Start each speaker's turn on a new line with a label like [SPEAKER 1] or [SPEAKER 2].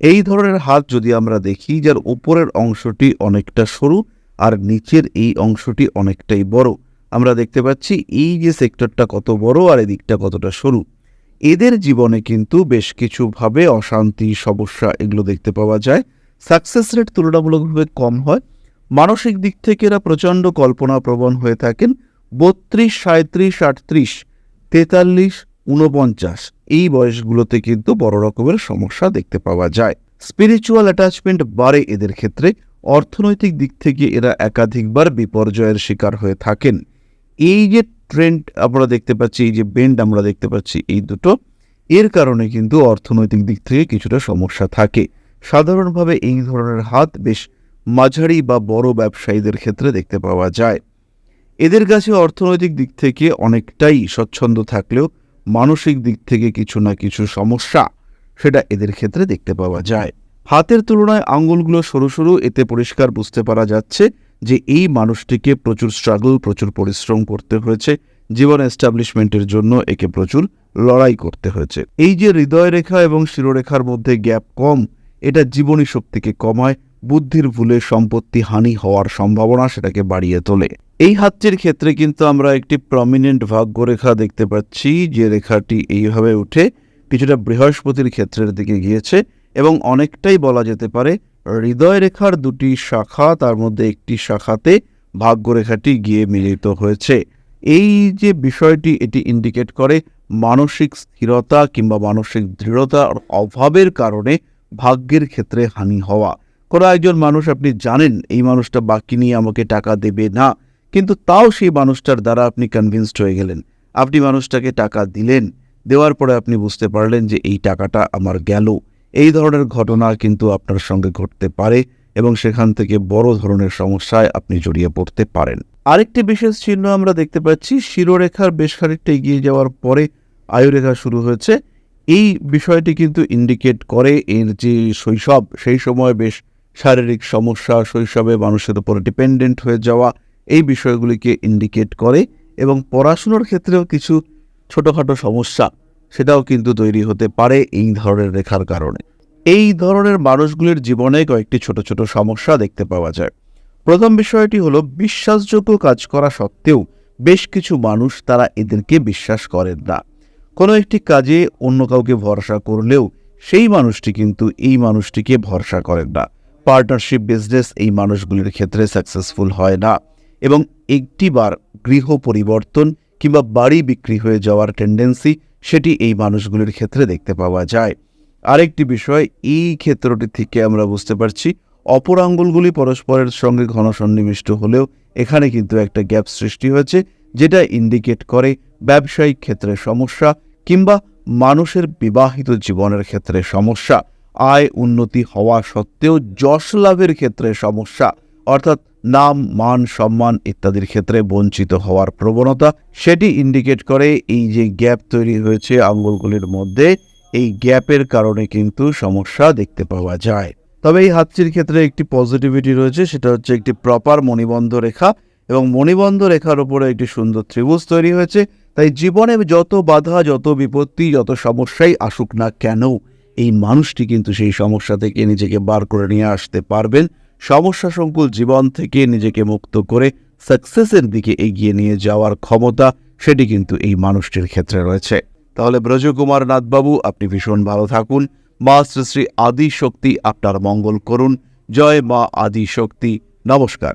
[SPEAKER 1] এই ধরনের হাত যদি আমরা দেখি, যার উপরের অংশটি অনেকটা সরু আর নিচের এই অংশটি অনেকটাই বড়, আমরা দেখতে পাচ্ছি এই যে সেক্টরটা কত বড় আর এদিকটা কতটা সরু। এদের জীবনে কিন্তু বেশ কিছুভাবে অশান্তি, সমস্যা এগুলো দেখতে পাওয়া যায়। সাকসেস রেট তুলনামূলকভাবে কম হয়। মানসিক দিক থেকে এরা প্রচণ্ড কল্পনাপ্রবণ হয়ে থাকেন। বত্রিশ সাঁত্রিশ আটত্রিশ তেতাল্লিশ উনপঞ্চাশ এই বয়সগুলোতে কিন্তু বড় রকমের সমস্যা দেখতে পাওয়া যায়। স্পিরিচুয়াল অ্যাটাচমেন্ট বাড়ে এদের ক্ষেত্রে। অর্থনৈতিক দিক থেকে এরা একাধিকবার বিপর্যয়ের শিকার হয়ে থাকেন। এই যে ট্রেন্ড আমরা দেখতে পাচ্ছি, এই যে বেন্ড আমরা দেখতে পাচ্ছি, এই দুটো, এর কারণে কিন্তু অর্থনৈতিক দিক থেকে কিছুটা সমস্যা থাকে। সাধারণভাবে এই ধরনের হাত বেশ মাঝারি বা বড় ব্যবসায়ীদের ক্ষেত্রে দেখতে পাওয়া যায়। এদের কাছে অর্থনৈতিক দিক থেকে অনেকটাই স্বচ্ছন্দ থাকলেও মানসিক দিক থেকে কিছু না কিছু সমস্যা সেটা এদের ক্ষেত্রে দেখতে পাওয়া যায়। হাতের তুলনায় আঙ্গুলগুলো সরু সরু, এতে পরিষ্কার বুঝতে পারা যাচ্ছে যে এই মানুষটিকে প্রচুর স্ট্রাগল প্রচুর পরিশ্রম করতে হয়েছে। জীবন এস্টাবলিশমেন্টের জন্য একে প্রচুর লড়াই করতে হয়েছে। এই যে হৃদয় রেখা এবং শিরোরেখার মধ্যে গ্যাপ কম, এটা জীবনী শক্তিকে কমায় বুদ্ধির ভুলে সম্পত্তি হানি হওয়ার সম্ভাবনা সেটাকে বাড়িয়ে তোলে। এই হাতটির ক্ষেত্রে কিন্তু আমরা একটি প্রমিনেন্ট ভাগ্যরেখা দেখতে পাচ্ছি, যে রেখাটি এইভাবে উঠে কিছুটা বৃহস্পতির ক্ষেত্রের দিকে গিয়েছে এবং অনেকটাই বলা যেতে পারে হৃদয় রেখার দুটি শাখা, তার মধ্যে একটি শাখাতে ভাগ্যরেখাটি গিয়ে মিলিত হয়েছে। এই যে বিষয়টি, এটি ইন্ডিকেট করে মানসিক স্থিরতা কিংবা মানসিক দৃঢ়তার অভাবের কারণে ভাগ্যের ক্ষেত্রে হানি হওয়া। কোনো একজন মানুষ আপনি জানেন, এই মানুষটা বাকি নিয়ে আমাকে টাকা দেবে না। কিন্তু তাও সেই মানুষটার দ্বারা আপনি কনভিন্সড হয়ে গেলেন। আপনি মানুষটাকে টাকা দিলেন, দেওয়ার পরে আপনি বুঝতে পারলেন যে এই টাকাটা আমার গেল। এই ধরনের ঘটনা কিন্তু আপনার সঙ্গে ঘটতে পারে এবং সেখান থেকে বড় ধরনের সমস্যায় আপনি জড়িয়ে পড়তে পারেন। আরেকটি বিশেষ চিহ্ন আমরা দেখতে পাচ্ছি, শিরোরেখার বেশ খানিকটা এগিয়ে যাওয়ার পরে আয়ুরেখা শুরু হয়েছে। এই বিষয়টি কিন্তু ইন্ডিকেট করে এর যে শৈশব, সেই সময় বেশ শারীরিক সমস্যা, শৈশবে মানুষের উপর ডিপেন্ডেন্ট হয়ে যাওয়া, এই বিষয়গুলিকে ইন্ডিকেট করে এবং পড়াশুনোর ক্ষেত্রেও কিছু ছোটোখাটো সমস্যা সেটাও কিন্তু তৈরি হতে পারে এই ধরনের রেখার কারণে। এই ধরনের মানুষগুলির জীবনে কয়েকটি ছোট ছোট সমস্যা দেখতে পাওয়া যায়। প্রথম বিষয়টি হলো, বিশ্বাসযোগ্য কাজ করা সত্ত্বেও বেশ কিছু মানুষ তারা এদেরকে বিশ্বাস করেন না। কোনো একটি কাজে অন্য কাউকে ভরসা করলেও সেই মানুষটি কিন্তু এই মানুষটিকে ভরসা করেন না। পার্টনারশিপ বিজনেস এই মানুষগুলির ক্ষেত্রে সাকসেসফুল হয় না। এবং একটিবার গৃহ পরিবর্তন কিংবা বাড়ি বিক্রি হয়ে যাওয়ার টেন্ডেন্সি সেটি এই মানুষগুলির ক্ষেত্রে দেখতে পাওয়া যায়। আরেকটি বিষয়, এই ক্ষেত্রটি থেকে আমরা বুঝতে পারছি অপর আঙ্গুলগুলি পরস্পরের সঙ্গে ঘন সন্নিবিষ্ট হলেও এখানে কিন্তু একটা গ্যাপ সৃষ্টি হয়েছে, যেটা ইন্ডিকেট করে ব্যবসায়িক ক্ষেত্রে সমস্যা কিংবা মানুষের বিবাহিত জীবনের ক্ষেত্রে সমস্যা। আয় উন্নতি হওয়া সত্ত্বেও যশ লাভের ক্ষেত্রে সমস্যা, অর্থাৎ নাম, মান, সম্মান ইত্যাদির ক্ষেত্রে বঞ্চিত হওয়ার প্রবণতা, সেটি ইন্ডিকেট করে এই যে গ্যাপ তৈরি হয়েছে আঙ্গুলগুলির মধ্যে, এই গ্যাপের কারণে কিন্তু সমস্যা দেখতে পাওয়া যায়। তবে এই হাতটির ক্ষেত্রে একটি পজিটিভিটি রয়েছে, সেটা হচ্ছে একটি প্রপার মণিবন্ধ রেখা এবং মণিবন্ধ রেখার উপরে একটি সুন্দর ত্রিভুজ তৈরি হয়েছে। তাই জীবনে যত বাধা, যত বিপত্তি, যত সমস্যাই আসুক না কেন এই মানুষটি কিন্তু সেই সমস্যা থেকে নিজেকে বার করে নিয়ে আসতে পারবেন। সমস্যা সংকুল জীবন থেকে নিজেকে মুক্ত করে সাকসেসের দিকে এগিয়ে নিয়ে যাওয়ার ক্ষমতা সেটি কিন্তু এই মানুষটির ক্ষেত্রে রয়েছে। তাহলে ব্রজকুমার নাথবাবু, আপনি ভীষণ ভালো থাকুন। মা শ্রী শ্রী আদি শক্তি আপনার মঙ্গল করুন। জয় মা আদি শক্তি নমস্কার।